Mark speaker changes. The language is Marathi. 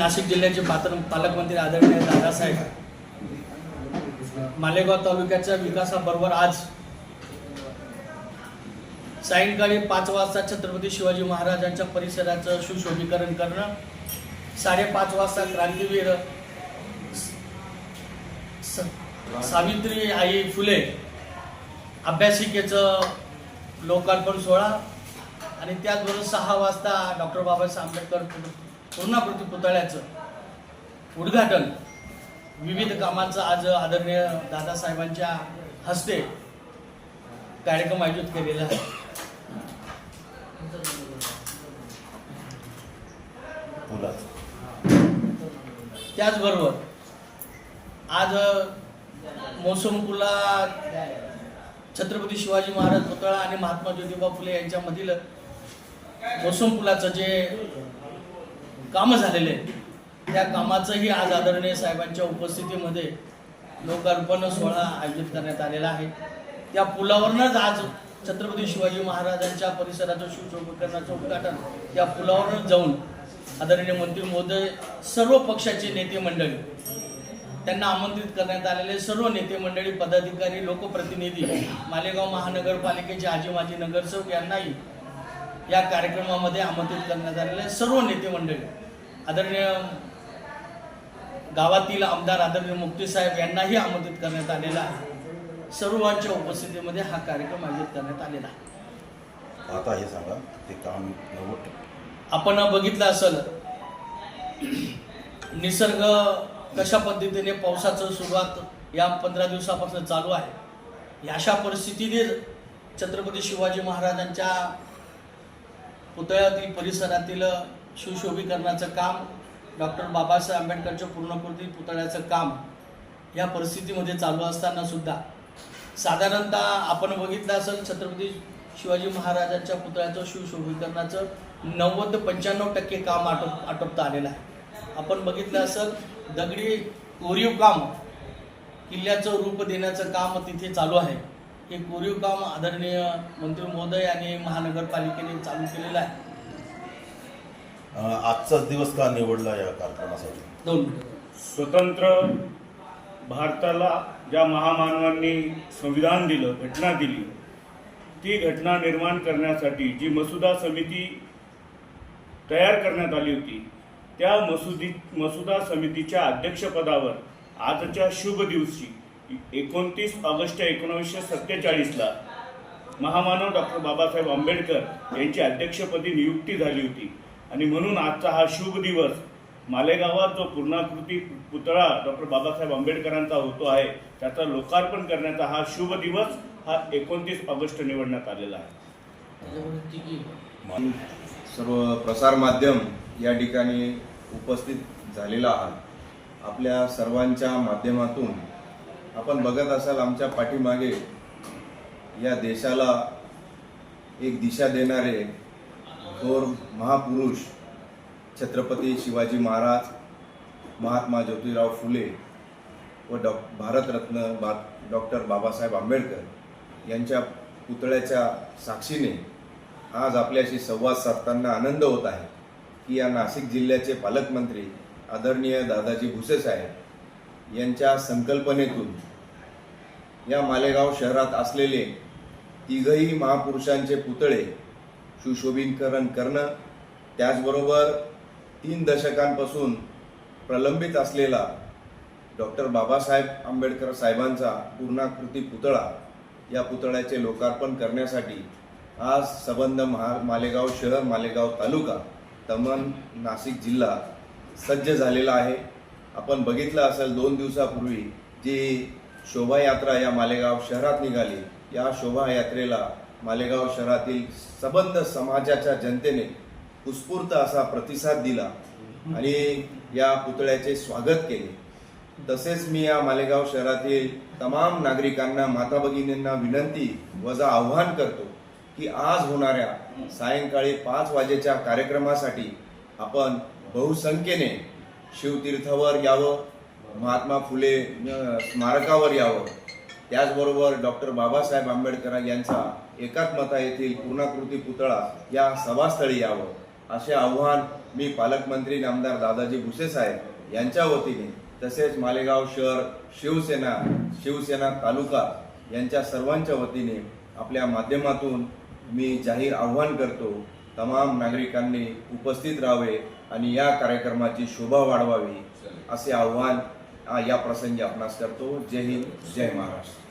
Speaker 1: नाशिक जिल्ह्याचे पात्र पालकमंत्री आदरणीय दादासाहेब मालेगाव तालुक्याच्या विकासाबरोबर आज सायंकाळी पाच वाजता छत्रपती शिवाजी महाराजांच्या परिसराचं सुशोभीकरण करणं साडेपाच वाजता क्रांतीवीर स- सावित्री आई फुले अभ्यासिकेचं लोकार्पण सोहळा आणि त्याचबरोबर सहा वाजता डॉक्टर बाबासाहेब आंबेडकर पूर्णाकृती पुतळ्याचं उद्घाटन. विविध कामांचं आज आदरणीय दादासाहेबांच्या हस्ते कार्यक्रम आयोजित केलेला आहे. त्याचबरोबर आज मोसम पुला छत्रपती शिवाजी महाराज पुतळा आणि महात्मा ज्योतिबा फुले यांच्यामधील मोसम पुलाचं जे कामं झालेले आहेत. त्या कामाचंही आज आदरणीय साहेबांच्या उपस्थितीमध्ये लोकार्पण सोहळा आयोजित करण्यात आलेला आहे. त्या पुलावरनंच आज छत्रपती शिवाजी महाराजांच्या परिसराचं सुशोभीकरणाचं उद्घाटन त्या पुलावरच जाऊन आदरणीय मंत्री महोदय सर्व पक्षाचे नेते मंडळी त्यांना आमंत्रित करण्यात आलेले सर्व नेते मंडळी पदाधिकारी लोकप्रतिनिधी मालेगाव महानगरपालिकेचे आजी माजी नगरसेवक यांनाही या कार्यक्रमामध्ये आमंत्रित करण्यात आलेले सर्व नेते मंडळी. आदरणीय गावातील आमदार आदरणीय मुक्ती साहेब यांनाही आमंत्रित करण्यात आलेला आहे. सर्वांच्या उपस्थितीमध्ये हा कार्यक्रम आयोजित करण्यात आलेला आहे.
Speaker 2: आता हे सांगा ते काम
Speaker 1: आपण बघितलं असेल निसर्ग कशा पद्धतीने पावसाचं सुरुवात या पंधरा दिवसापासून चालू आहे. या अशा परिस्थितीने छत्रपती शिवाजी महाराजांच्या पुतळ्यातील परिसरातील सुशोभीकरणाचं काम डॉक्टर बाबासाहेब आंबेडकरच्या पूर्णकृती पुतळ्याचं काम या परिस्थितीमध्ये चालू असताना सुद्धा साधारणतः आपण बघितलं असेल छत्रपती शिवाजी महाराजांच्या पुतळ्याचं सुशोभीकरणाचं नव्वद पंच्याण्णव टक्के काम आटोप आटोपता आलेलं आहे. आपण बघितलं असेल दगडी कोरीव काम किल्ल्याचं रूप देण्याचं काम तिथे चालू आहे. हे कोरीव काम आदरणीय मंत्री महोदय आणि महानगरपालिकेने चालू केलेलं आहे
Speaker 2: आजचाच दिवस का निवडला या कार्यक्रमासाठी
Speaker 1: दोन.
Speaker 3: स्वतंत्र भारताला ज्या महामानवांनी संविधान दिलं घटना दिली ती घटना निर्माण करण्यासाठी जी मसुदा समिती तयार करण्यात आली होती त्या मसुदी मसुदा समितीच्या अध्यक्षपदावर आजच्या शुभ दिवशी एकोणतीस ऑगस्ट एकोणावीसशे सत्तेचाळीसला महामानव डॉक्टर बाबासाहेब आंबेडकर यांची अध्यक्षपदी नियुक्ती झाली होती. आणि म्हणून आजचा हा शुभ दिवस मालेगावात जो पूर्णाकृती पुतळा डॉक्टर बाबासाहेब आंबेडकरांचा होतो आहे त्याचा लोकार्पण करण्याचा हा शुभ दिवस हा एकोणतीस ऑगस्ट निवडण्यात आलेला आहे.
Speaker 4: सर्व प्रसार माध्यम या ठिकाणी उपस्थित झालेला आहात. आपल्या सर्वांच्या माध्यमातून आपण बघत असाल आमच्या पाठीमागे या देशाला एक दिशा देणारे थोर महापुरुष छत्रपती शिवाजी महाराज महात्मा ज्योतिराव फुले व डॉ भारतरत्न बा डॉक्टर बाबासाहेब आंबेडकर यांच्या पुतळ्याच्या साक्षीने आज आपल्याशी संवाद साधताना आनंद होत आहे की या नाशिक जिल्ह्याचे पालकमंत्री आदरणीय दादाजी भुसे साहेब यांच्या संकल्पनेतून या मालेगाव शहरात असलेले तिघही महापुरुषांचे पुतळे सुशोभीकरण करणं त्याचबरोबर तीन दशकांपासून प्रलंबित असलेला डॉक्टर बाबासाहेब आंबेडकर साहेबांचा पूर्णाकृती पुतळा या पुतळ्याचे लोकार्पण करण्यासाठी आज सबंध महा मालेगाव शहर मालेगाव तालुका तमन नाशिक जिल्हा सज्ज झालेला आहे. आपण बघितलं असेल दोन दिवसापूर्वी जी शोभायात्रा या मालेगाव शहरात निघाली या शोभायात्रेला मालेगाव शहरातील सबंध समाजाच्या जनतेने उत्स्फूर्त असा प्रतिसाद दिला आणि या पुतळ्याचे स्वागत केले. तसेच मी या मालेगाव शहरातील तमाम नागरिकांना माता भगिनींना विनंती वजा आव्हान करतो की आज होणाऱ्या सायंकाळी पाच वाजेच्या कार्यक्रमासाठी आपण बहुसंख्येने शिवतीर्थावर यावं महात्मा फुले स्मारकावर यावं. त्याचबरोबर डॉक्टर बाबासाहेब आंबेडकर यांचा एकात्मता येथील पूर्णाकृती पुतळा या सभास्थळी यावं. असे आव्हान मी पालकमंत्री आमदार दादाजी भुसे साहेब यांच्या वतीने तसेच मालेगाव शहर शिवसेना शिवसेना तालुका यांच्या सर्वांच्या वतीने आपल्या माध्यमातून मी जाहीर आव्हान करतो. तमाम नागरिकांनी उपस्थित राहावे आणि या कार्यक्रमाची शोभा वाढवावी असे आव्हान या प्रसंगी आपणास करतो. जय हिंद जय महाराष्ट्र.